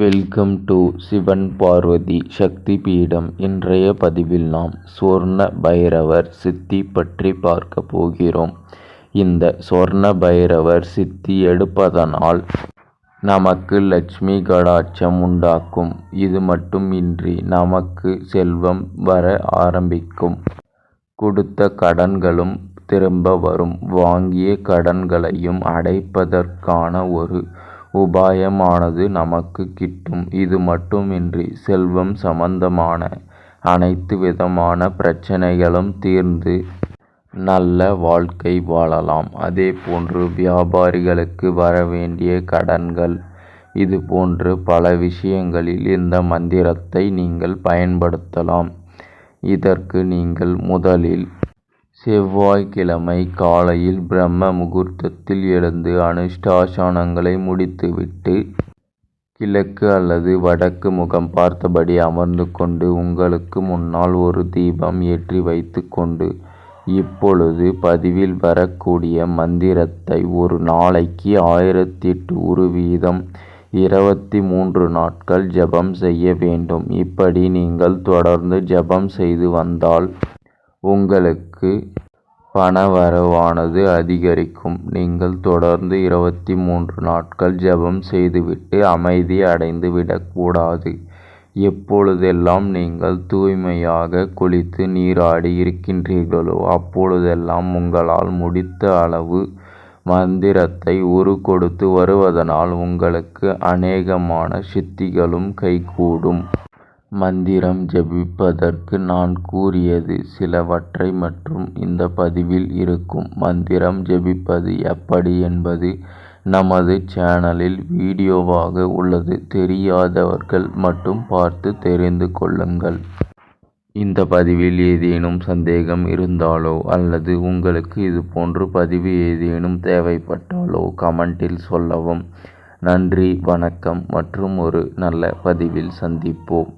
Welcome to Sivan Parvathi சக்தி பீடம் இன்றைய பதிவில் நாம் சொர்ண பைரவர் சித்தி பற்றி பார்க்க போகிறோம். இந்த சொர்ண பைரவர் சித்தி எடுப்பதனால் நமக்கு லட்சுமி கடாட்சம் உண்டாக்கும். இது மட்டுமின்றி நமக்கு செல்வம் வர ஆரம்பிக்கும். கொடுத்த கடன்களும் திரும்ப வரும். வாங்கிய கடன்களையும் அடைப்பதற்கான ஒரு உபாயமானது நமக்கு கிட்டும். இது மட்டுமின்றி செல்வம் சம்பந்தமான அனைத்து விதமான பிரச்சனைகளும் தீர்ந்து நல்ல வாழ்க்கை வாழலாம். அதே போன்று வியாபாரிகளுக்கு வரவேண்டிய கடன்கள் இது போன்று பல விஷயங்களில் இந்த மந்திரத்தை நீங்கள் பயன்படுத்தலாம். இதற்கு நீங்கள் முதலில் செவ்வாய்க்கிழமை காலையில் பிரம்ம முகூர்த்தத்தில் எழுந்து அனுஷ்டாசனங்களை முடித்துவிட்டு கிழக்கு அல்லது வடக்கு முகம் பார்த்தபடி அமர்ந்து கொண்டு உங்களுக்கு முன்னால் ஒரு தீபம் ஏற்றி வைத்து கொண்டு இப்பொழுது பதிவில் வரக்கூடிய மந்திரத்தை ஒரு நாளைக்கு ஆயிரத்தி எட்டு வீதம் இருபத்தி மூன்று நாட்கள் ஜபம் செய்ய வேண்டும். இப்படி நீங்கள் தொடர்ந்து ஜபம் செய்து வந்தால் உங்களுக்கு பணவரவானது அதிகரிக்கும். நீங்கள் தொடர்ந்து இருபத்தி மூன்று நாட்கள் ஜபம் செய்துவிட்டு அமைதி அடைந்து விடக்கூடாது. எப்பொழுதெல்லாம் நீங்கள் தூய்மையாக குளித்து நீராடி இருக்கின்றீர்களோ அப்பொழுதெல்லாம் உங்களால் முடித்த அளவு மந்திரத்தை உரு கொடுத்து வருவதனால் உங்களுக்கு அநேகமான சித்திகளும் கைகூடும். மந்திரம் ஜபிப்பதற்கு நான் கூறியது சிலவற்றை மற்றும் இந்த பதிவில் இருக்கும். மந்திரம் ஜபிப்பது எப்படி என்பது நமது சேனலில் வீடியோவாக உள்ளது. தெரியாதவர்கள் மட்டும் பார்த்து தெரிந்து கொள்ளுங்கள். இந்த பதிவில் ஏதேனும் சந்தேகம் இருந்தாலோ அல்லது உங்களுக்கு இது போன்று பதிவு ஏதேனும் தேவைப்பட்டாலோ கமெண்டில் சொல்லவும். நன்றி வணக்கம் மற்றும் ஒரு நல்ல பதிவில் சந்திப்போம்.